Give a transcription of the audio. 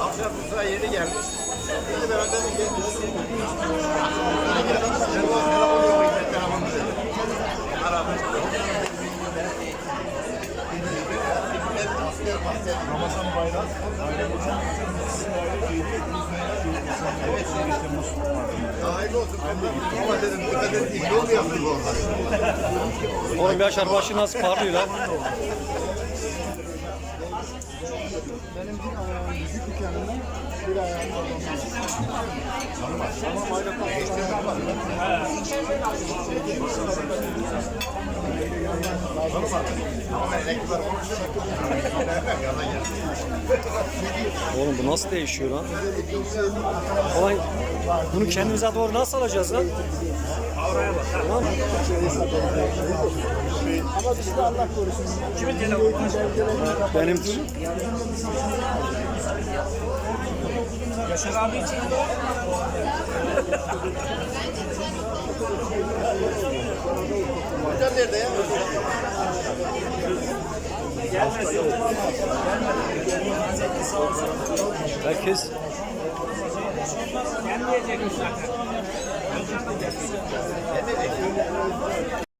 Akşam bu sıra yeni gelmiş. Dedim. Aradım. Asker asker. Ramazan bayram. Bayram hocam. Sizin aile köyde Evet. Temmuz. Hayırlı olsun. Ben de ama dedim dikkat edin. Oğlum Yaşar başı nasıl parlıyor lan? Benim bir ayağım yüzük dükkanında, bir ayağım Ama ayrı Ama ben elektrikler konuşuyorum. Yalan ya. Oğlum bu nasıl değişiyor lan? Ulan bunu kendimize doğru nasıl alacağız lan? Ama biz de Allah korusun. Kimin telefonu? benim Yaşar abi için Hocam nerede ya? Herkes gelmeyecekmiş zaten.